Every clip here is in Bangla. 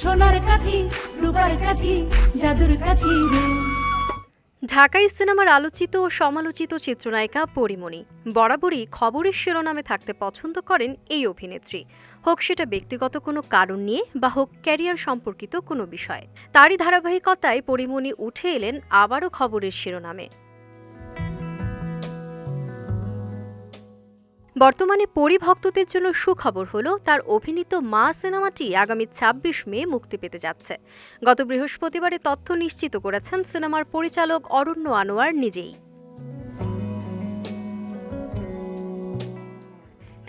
সোনার কাঠি, রূপার কাঠি, জাদুর কাঠি ঢাকাই সিনেমার আলোচিত ও সমালোচিত চিত্রনায়িকা পরিমণি। বরাবরই খবরের শিরোনামে থাকতে পছন্দ করেন এই অভিনেত্রী। হোক সেটা ব্যক্তিগত কোনো কারণ নিয়ে বা হোক ক্যারিয়ার সম্পর্কিত কোনো বিষয়। তারই ধারাবাহিকতায় পরিমণি উঠে এলেন আবারও খবরের শিরোনামে। বর্তমানে পরিভক্তদের জন্য সুখবর হলো তার অভিনীত মা সিনেমাটি আগামী ২৬ মে মুক্তি পেতে যাচ্ছে। গত বৃহস্পতিবারে তথ্য নিশ্চিত করেছেন সিনেমার পরিচালক অরণ্য আনোয়ার নিজেই।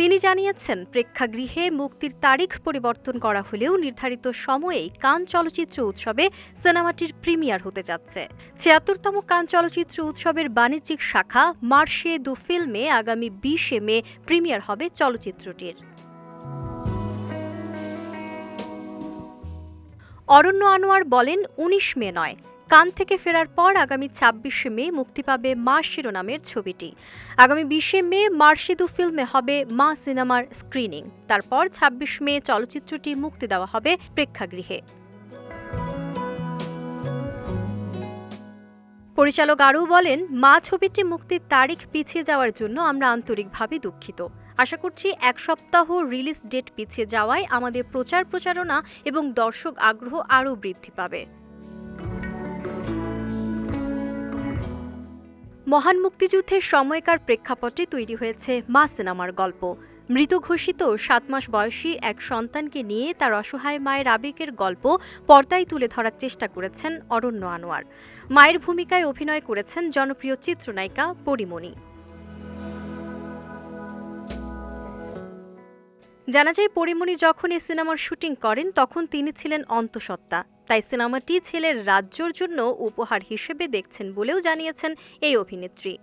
তিনি জানিয়েছেন, প্রেক্ষাগৃহে মুক্তির তারিখ পরিবর্তন করা হলেও নির্ধারিত সময়েই কান চলচ্চিত্র উৎসবে সিনেমাটির প্রিমিয়ার হতে যাচ্ছে। ছিয়াত্তরতম কান চলচ্চিত্র উৎসবের বাণিজ্যিক শাখা মার্শে দু ফিল্মে আগামী বিশে মে প্রিমিয়ার হবে চলচ্চিত্রটির। অরণ্য আনোয়ার বলেন, উনিশ মে নয় কান থেকে ফেরার পর আগামী ছাব্বিশে মে মুক্তি পাবে মা শিরোনামের ছবিটি। আগামী বিশে মে মার্শিদু ফিল্মে হবে মা সিনেমার স্ক্রিনিং। তারপর ছাব্বিশ মে চলচ্চিত্রটি মুক্তি দেওয়া হবে প্রেক্ষাগৃহে। পরিচালক আরও বলেন, মা ছবিটি মুক্তির তারিখ পিছিয়ে যাওয়ার জন্য আমরা আন্তরিকভাবে দুঃখিত। আশা করছি এক সপ্তাহ রিলিজ ডেট পিছিয়ে যাওয়ায় আমাদের প্রচার প্রচারণা এবং দর্শক আগ্রহ আরও বৃদ্ধি পাবে। মহান মুক্তিযুদ্ধের সময়কার প্রেক্ষাপটে তৈরি হয়েছে মা সিনেমার গল্প। মৃত ঘোষিত সাত মাস বয়সী এক সন্তানকে নিয়ে তার অসহায় মায়ের আবেগের গল্প পর্দায় তুলে ধরার চেষ্টা করেছেন অরণ্য আনোয়ার। মায়ের ভূমিকায় অভিনয় করেছেন জনপ্রিয় চিত্রনায়িকা পরিমণি। জানা যায়, পরিমণি যখন এই সিনেমার শুটিং করেন, তখন তিনি ছিলেন অন্তঃসত্ত্বা। তাই সিনেমাটি ছেলের রাজ্যর জন্য উপহার হিসেবে দেখছেন বলেও জানিয়েছেন এই অভিনেত্রী।